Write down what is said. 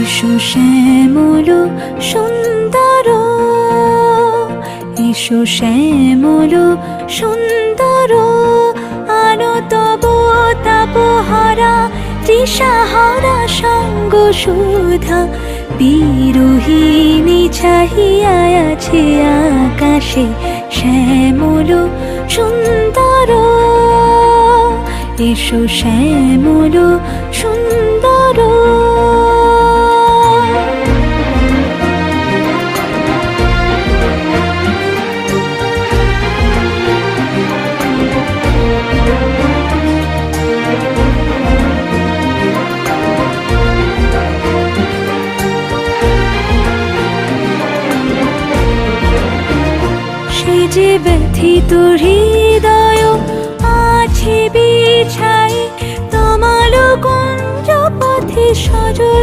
এসো শ্যামল সুন্দর, এসো শ্যামল সুন্দর আনো তব তাপহারা তৃষাহারা সঙ্গ সুধা, বিরোহিণী চাহিয়া আছে আকাশে শ্যামল সুন্দর, এসো শ্যামল সুন্দর। সে যে ব্যথিত হৃদয় আছে বিছাই তোমালো কুঞ্জ পথে সজল